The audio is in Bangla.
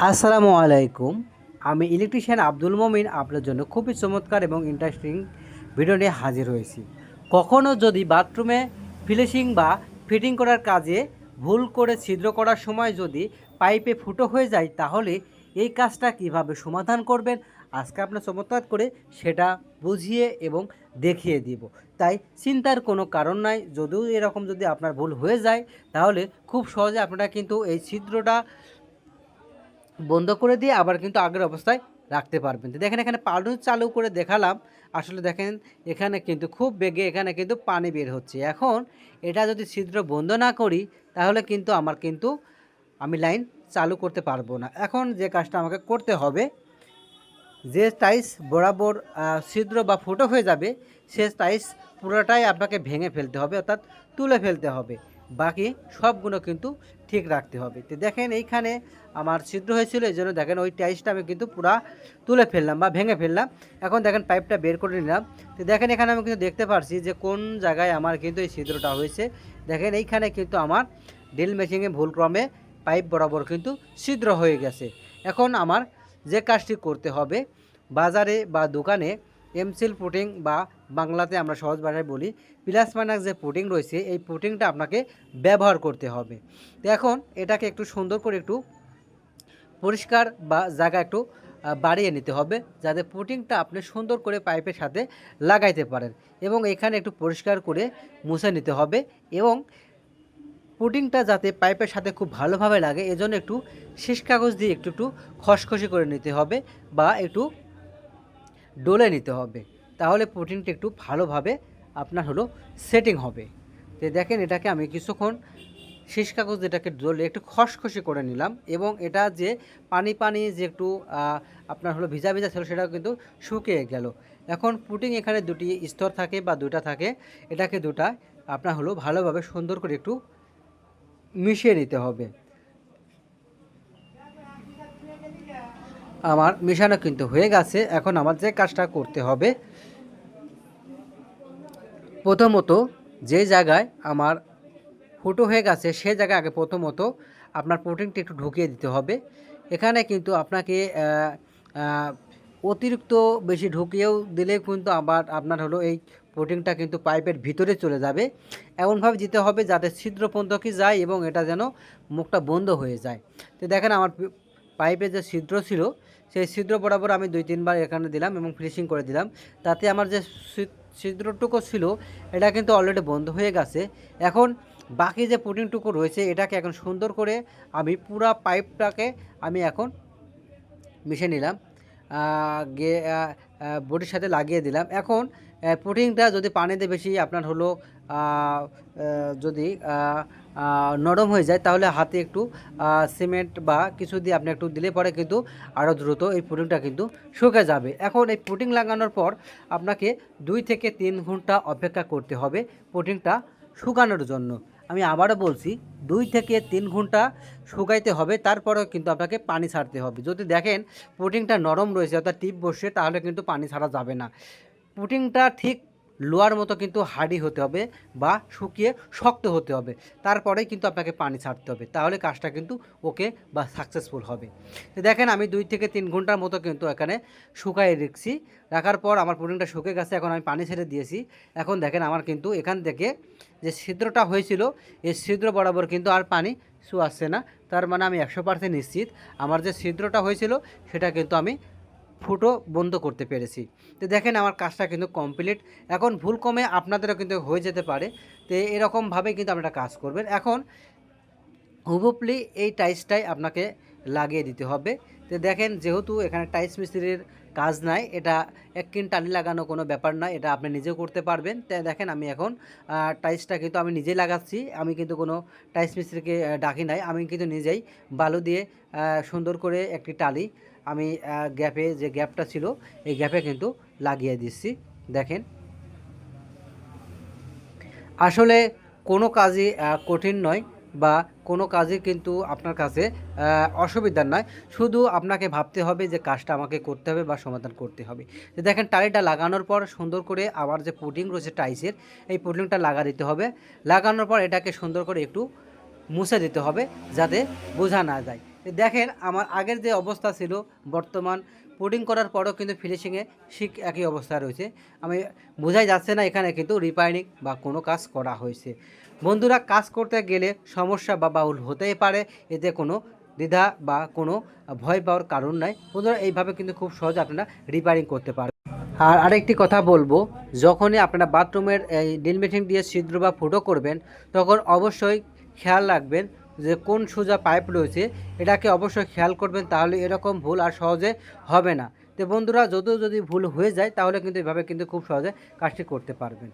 আসসালামু আলাইকুম। আমি ইলেকট্রিশিয়ান আব্দুল মমিন আপনার জন্য খুবই চমৎকার এবং ইন্টারেস্টিং ভিডিও নিয়ে হাজির হয়েছি। কখনও যদি বাথরুমে ফিনিশিং বা ফিটিং করার কাজে ভুল করে ছিদ্র করার সময় যদি পাইপে ফুটো হয়ে যায়, তাহলে এই কাজটা কীভাবে সমাধান করবেন? আজকে আপনার চমৎকার করে সেটা বুঝিয়ে এবং দেখিয়ে দিব। তাই চিন্তার কোনো কারণ নাই, যদিও এরকম যদি আপনার ভুল হয়ে যায়, তাহলে খুব সহজে আপনারা কিন্তু এই ছিদ্রটা বন্ধ করে দিয়ে আবার কিন্তু আগের অবস্থায় রাখতে পারবেন। তো দেখেন এখানে পালু চালু করে দেখালাম। আসলে দেখেন এখানে কিন্তু খুব বেগে এখানে কিন্তু পানি বের হচ্ছে। এখন এটা যদি ছিদ্র বন্ধ না করি, তাহলে কিন্তু আমার কিন্তু আমি লাইন চালু করতে পারব না। এখন যে কাজটা আমাকে করতে হবে, যে টাইস বরাবর ছিদ্র বা ফুটো হয়ে যাবে, সে টাইস পুরোটাই আপনাকে ভেঙে ফেলতে হবে, অর্থাৎ তুলে ফেলতে হবে। বাকি সবগুলো কিন্তু ঠিক রাখতে হবে। তো দেখেন এইখানে আমার ছিদ্র হয়েছিল, এই জন্য দেখেন ওই টাইসটা আমি কিন্তু পুরা তুলে ফেললাম বা ভেঙে ফেললাম। এখন দেখেন পাইপটা বের করে নিলাম। তো দেখেন এখানে আমি কিন্তু দেখতে পারছি যে কোন জায়গায় আমার কিন্তু এই ছিদ্রটা হয়েছে। দেখেন এইখানে কিন্তু আমার ড্রিল মেশিনে ভুলক্রমে পাইপ বরাবর কিন্তু ছিদ্র হয়ে গেছে। এখন আমার যে কাজটি করতে হবে, বাজারে বা দোকানে এমসিল পুটিং বা বাংলাতে আমরা সহজ ভাষায় বলি প্লাস মাইনাস যে পুটিং রয়েছে, এই পুটিংটা আপনাকে ব্যবহার করতে হবে। এখন এটাকে একটু সুন্দর করে একটু পরিষ্কার বা জায়গা একটু বাড়িয়ে নিতে হবে যাতে পুটিংটা আপনি সুন্দর করে পাইপের সাথে লাগাইতে পারেন এবং এখানে একটু পরিষ্কার করে মুছে নিতে হবে এবং পুডিংটা যাতে পাইপের সাথে খুব ভালোভাবে লাগে, এজন্য একটু শেষ কাগজ দিয়ে একটু একটু খসখসি করে নিতে হবে বা একটু ডলে নিতে হবে। তাহলে পুডিংটা একটু ভালোভাবে আপনার হলো সেটিং হবে। তো দেখেন এটাকে আমি কিছুক্ষণ শেষ কাগজ এটাকে ডলে একটু খসখসি করে নিলাম এবং এটা যে পানি পানি যে একটু আপনার হলো ভিজা ভিজা ছিল সেটাও কিন্তু শুকিয়ে গেল। এখন পুটিং এখানে দুটি স্তর থাকে বা দুটা থাকে। এটাকে দুটা আপনার হলো ভালোভাবে সুন্দর করে একটু মিশিয়ে নিতে হবে। আমার মেশানো কিন্তু হয়ে গেছে। এখন আমার যে কাজটা করতে হবে, প্রথমত যে জায়গায় আমার ফুটো হয়ে গেছে, সে জায়গায় আগে প্রথমত আপনার প্রোটিনটা একটু ঢুকিয়ে দিতে হবে। এখানে কিন্তু আপনাকে অতিরিক্ত বেশি ঢুকিয়েও দিলে কিন্তু আবার আপনার হলো এই প্রোটিনটা কিন্তু পাইপের ভিতরে চলে যাবে। এমনভাবে দিতে হবে যাতে ছিদ্র পর্যন্ত কি যায় এবং এটা যেন মুখটা বন্ধ হয়ে যায়। তো দেখেন আমার পাইপের যে ছিদ্র ছিল সেই ছিদ্র বরাবর আমি দুই, তিনবার এখানে দিলাম এবং ফিনিশিং করে দিলাম। তাতে আমার যে ছিদ্রটুকু ছিল, এটা কিন্তু অলরেডি বন্ধ হয়ে গেছে। এখন বাকি যে পুটিংটুকু রয়েছে, এটাকে এখন সুন্দর করে আমি পুরা পাইপটাকে আমি এখন মিশে নিলাম। বডির সাথে লাগিয়ে দিলাম। এখন পুটিংটা যদি পানিতে বেশি আপনার হলো যদি নরম হয়ে যায়, তাহলে হাতে একটু সিমেন্ট বা কিছু দিয়ে আপনি একটু দিলে পরে কিন্তু আরও দ্রুত এই পুটিংটা কিন্তু শুকে যাবে। এখন এই পুটিং লাগানোর পর আপনাকে দুই থেকে তিন ঘণ্টা অপেক্ষা করতে হবে পুটিংটা শুকানোর জন্য। আমি আবারও বলছি, দুই থেকে তিন ঘণ্টা শুকাইতে হবে, তারপরেও কিন্তু আপনাকে পানি ছাড়তে হবে। যদি দেখেন পুটিংটা নরম রয়েছে অর্থাৎ টিপ বসে তাহলে কিন্তু পানি ছাড়া যাবে না। পুটিংটা ঠিক লোয়ার মতো কিন্তু হার্ডি হতে হবে বা শুকিয়ে শক্ত হতে হবে। তারপরেই কিন্তু আপনাকে পানি ছাড়তে হবে। তাহলে কাজটা কিন্তু ওকে বা সাকসেসফুল হবে। দেখেন, আমি দুই থেকে তিন ঘণ্টার মতো কিন্তু এখানে শুকাই রেখেছি। রাখার পর আমার পুডিংটা শুকে গেছে, এখন আমি পানি ছেড়ে দিয়েছি। এখন দেখেন, আমার কিন্তু এখান থেকে যে ছিদ্রটা হয়েছিল, এই ছিদ্র বরাবর কিন্তু আর পানি শু আসছে না। তার মানে আমি একশো পার্সেন্ট নিশ্চিত। আমার যে ছিদ্রটা হয়েছিল, সেটা কিন্তু আমি ফুটো বন্ধ করতে পেরেছি। তো দেখেন আমার কাজটা কিন্তু কমপ্লিট এখন ভুল কমে আপনাদেরও কিন্তু হয়ে যেতে পারে। তো এরকমভাবে কিন্তু আপনারা কাজ করবেন। এখন হুবুপলি এই টাইসটাই আপনাকে লাগিয়ে দিতে হবে। তো দেখেন যেহেতু এখানে টাইস মিস্ত্রির কাজ নাই, এটা এক কিন টালি লাগানো কোনো ব্যাপার নয় এটা আপনি নিজেও করতে পারবেন। তাই দেখেন আমি এখন টাইসটা কিন্তু আমি নিজেই লাগাচ্ছি। আমি কিন্তু কোনো টাইস মিস্ত্রিকে ডাকি নাই। আমি কিন্তু নিজেই বালু দিয়ে সুন্দর করে একটি টালি আমি গ্যাপে যে গ্যাপটা ছিল, এই গ্যাপে কিন্তু লাগিয়ে দিচ্ছি। দেখেন। আসলে কোনো কাজই কঠিন নয় বা কোনো কাজই কিন্তু আপনার কাছে অসুবিধার নয়। শুধু আপনাকে ভাবতে হবে যে কাজটা আমাকে করতে হবে বা সমাধান করতে হবে। তো দেখেন, টালিটা লাগানোর পর সুন্দর করে আবার যে পুডিং রয়েছে টাইসের এই পুডিংটা লাগা দিতে হবে। লাগানোর পর এটাকে সুন্দর করে একটু মুছে দিতে হবে যাতে বোঝা না যায়। দেখেন, আমার আগের যে অবস্থা ছিল, বর্তমান পুডিং করার পরও কিন্তু ফিনিশিংয়ে ঠিক একই অবস্থা রয়েছে। আমি বোঝাই যাচ্ছে না এখানে কিন্তু রিপাইনিং বা কোনো কাজ করা হয়েছে। বন্ধুরা, কাজ করতে গেলে সমস্যা বা বাউল হতেই পারে, এতে কোনো দ্বিধা বা কোনো ভয় পাওয়ার কারণ নাই। বন্ধুরা, এইভাবে কিন্তু খুব সহজে আপনারা রিপেয়ারিং করতে পারবেন। আর আরেকটি কথা বলব, যখনই আপনারা বাথরুমের এই ড্রিল দিয়ে ছিদ্র বা ফুটো করবেন, তখন অবশ্যই খেয়াল রাখবেন যে কোন সোজা পাইপ রয়েছে, এটাকে অবশ্যই খেয়াল করবেন, তাহলে এরকম ভুল আর সহজে হবে না। তো বন্ধুরা, যদিও যদি ভুল হয়ে যায়, তাহলে কিন্তু এভাবে কিন্তু খুব সহজে কাজটি করতে পারবেন।